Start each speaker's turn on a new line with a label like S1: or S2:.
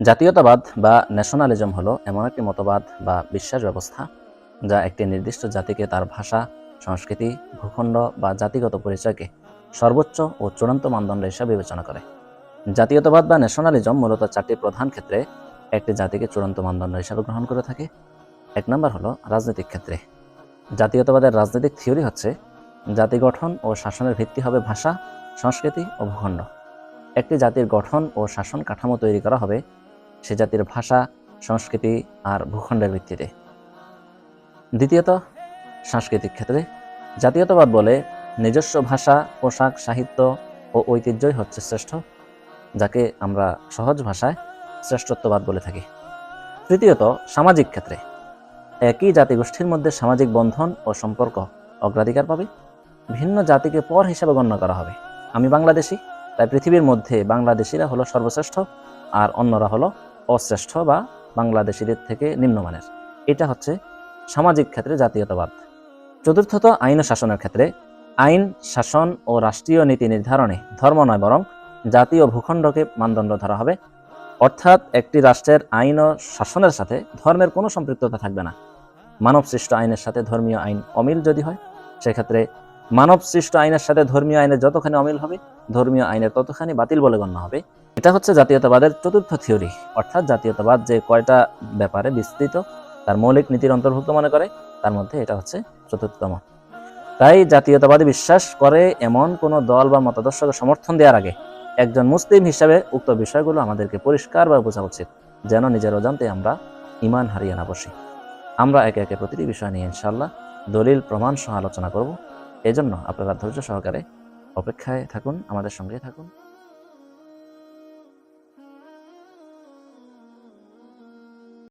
S1: জাতীয়তাবাদ বা ন্যাশনালিজম হলো এমন একটি মতবাদ বা বিশ্বাস ব্যবস্থা যা একটি নির্দিষ্ট জাতিকে তার ভাষা, সংস্কৃতি, ভূখণ্ড বা জাতিগত পরিচয়কে সর্বোচ্চ ও চূড়ান্ত মানদণ্ড হিসাবে বিবেচনা করে। জাতীয়তাবাদ বা ন্যাশনালিজম মূলত চারটি প্রধান ক্ষেত্রে একটি জাতিকে চূড়ান্ত মানদণ্ড হিসাবে গ্রহণ করে থাকে। এক নম্বর হলো রাজনৈতিক ক্ষেত্রে। জাতীয়তাবাদের রাজনৈতিক থিওরি হচ্ছে জাতি গঠন ও শাসনের ভিত্তি হবে ভাষা, সংস্কৃতি ও ভূখণ্ড। একটি জাতির গঠন ও শাসন কাঠামো তৈরি করা হবে সে জাতির ভাষা, সংস্কৃতি আর ভূখণ্ডের ভিত্তিতে। দ্বিতীয়ত, সাংস্কৃতিক ক্ষেত্রে জাতীয়তাবাদ বলে নিজস্ব ভাষা, পোশাক, সাহিত্য ও ঐতিহ্যই হচ্ছে শ্রেষ্ঠ, যাকে আমরা সহজ ভাষায় শ্রেষ্ঠত্ববাদ বলে থাকি। তৃতীয়ত, সামাজিক ক্ষেত্রে একই জাতিগোষ্ঠীর মধ্যে সামাজিক বন্ধন ও সম্পর্ক অগ্রাধিকার পাবে। ভিন্ন জাতিকে পর হিসাবে গণ্য করা হবে। আমি বাংলাদেশি, তাই পৃথিবীর মধ্যে বাংলাদেশিরা হলো সর্বশ্রেষ্ঠ আর অন্যরা হলো অশ্রেষ্ঠ বা বাংলাদেশিদের থেকে নিম্নমানের। এটা হচ্ছে সামাজিক ক্ষেত্রে জাতীয়তাবাদ। চতুর্থত আইন ও শাসনের ক্ষেত্রে আইন, শাসন ও রাষ্ট্রীয় নীতি নির্ধারণে ধর্ম নয়, বরং জাতীয় ভূখণ্ডকে মানদণ্ড ধরা হবে। অর্থাৎ একটি রাষ্ট্রের আইন ও শাসনের সাথে ধর্মের কোনো সম্পৃক্ততা থাকবে না। মানব সৃষ্ট আইনের সাথে ধর্মীয় আইন অমিল যদি হয়, সেক্ষেত্রে মানব সৃষ্ট আইনের সাথে ধর্মীয় আইনের যতখানি অমিল হবে, ধর্মীয় আইনের ততখানি বাতিল বলে গণ্য হবে। এটা হচ্ছে জাতীয়তাবাদের চতুর্থ থিওরি, অর্থাৎ জাতীয়তাবাদ যে কয়টা ব্যাপারে বিস্তৃত, তার মৌলিক নীতির অন্তর্ভুক্ত মনে করে, তার মধ্যে এটা হচ্ছে চতুর্থতম। তাই জাতীয়তাবাদী বিশ্বাস করে এমন কোনো দল বা মতাদর্শকে সমর্থন দেওয়ার আগে একজন মুসলিম হিসাবে উক্ত বিষয়গুলো আমাদেরকে পরিষ্কারভাবে বোঝা উচিত, যেন নিজের অজান্তে আমরা ইমান হারিয়ে না বসি। আমরা একে একে প্রতিটি বিষয় নিয়ে ইনশাল্লাহ দলিল, প্রমাণ সহ আলোচনা করব। এজন্য আপনারা ধৈর্য সহকারে অপেক্ষায় থাকুন, আমাদের সঙ্গে থাকুন।